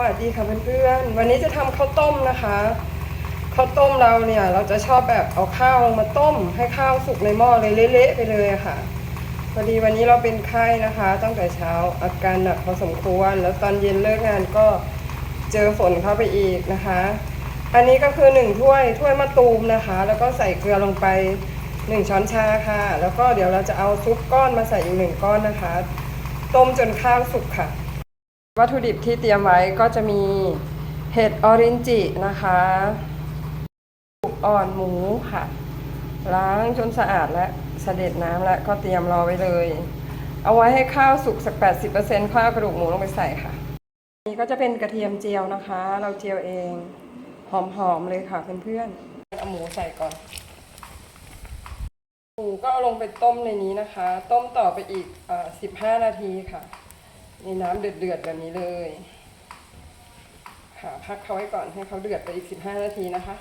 สวัสดีค่ะเพื่อนๆ วันนี้จะทำข้าวต้มนะคะ ข้าวต้มเราเนี่ยเราจะชอบแบบเอาข้าวมาต้ม ให้ข้าวสุกในหม้อเลยเละๆไปเลยค่ะ พอดีวันนี้เราเป็นไข้นะคะ ตั้งแต่เช้าอาการหนักพอสมควร แล้วตอนเย็นเลิกงานก็เจอฝนเข้าไปอีกนะคะ อันนี้ก็คือหนึ่งถ้วยถ้วยมะตูมนะคะ แล้วก็ใส่เกลือลงไปหนึ่งช้อนชาค่ะ แล้วก็เดี๋ยวเราจะเอาซุปก้อนมาใส่อีกหนึ่งก้อนนะคะ ต้มจนข้าวสุกค่ะ วัตถุดิบที่เตรียมไว้ก็จะมีเห็ดออรินจินะคะลูกอ่อนหมูค่ะ ล้างจนสะอาดและเสด็จน้ำและก็เตรียมรอไว้เลย เอาไว้ให้ข้าวสุกสัก 80%ข้าวกระดูกหมูลงไปใส่ค่ะ นี่ก็จะเป็นกระเทียมเจียวนะคะ เราเจียวเองหอมๆเลยค่ะเพื่อนๆเอาหมูใส่ก่อน หมูก็เอาลงไปต้มในนี้นะคะ ต้มต่อไปอีกอ15 นาทีค่ะ นี่น้ำเดือดๆแบบนี้เลยค่ะพักเขาไว้ก่อนให้เขาเดือดไปอีก 15 นาทีนะคะ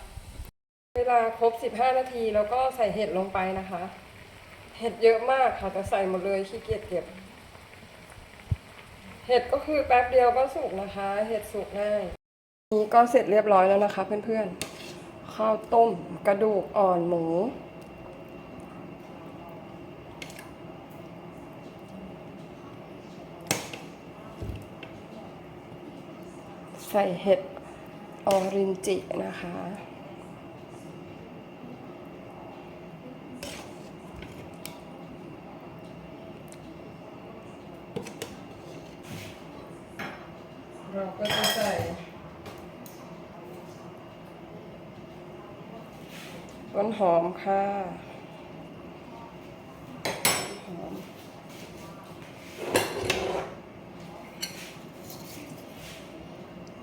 เวลาครบ 15 นาทีแล้วก็ใส่เห็ดลงไปนะคะ เห็ดเยอะมากค่ะแต่ใส่หมดเลยขี้เกียจเก็บ เห็ดก็คือแป๊บเดียวก็สุกนะคะ เห็ดสุกง่าย นี่ก็เสร็จเรียบร้อยแล้วนะคะ เพื่อนๆข้าวต้มกระดูกอ่อนหมู ใส่เห็ดออรินจินะคะ เราก็จะใส่ต้นหอมค่ะหอม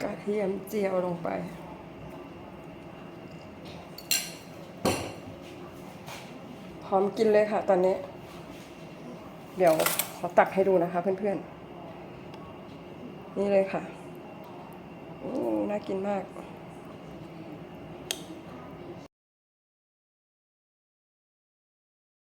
กระ เทียมเจียวลงไป พร้อมกินเลยค่ะตอนนี้ เดี๋ยวขอตักให้ดูนะคะเพื่อนๆ นี่เลยค่ะโอ้น่ากินมาก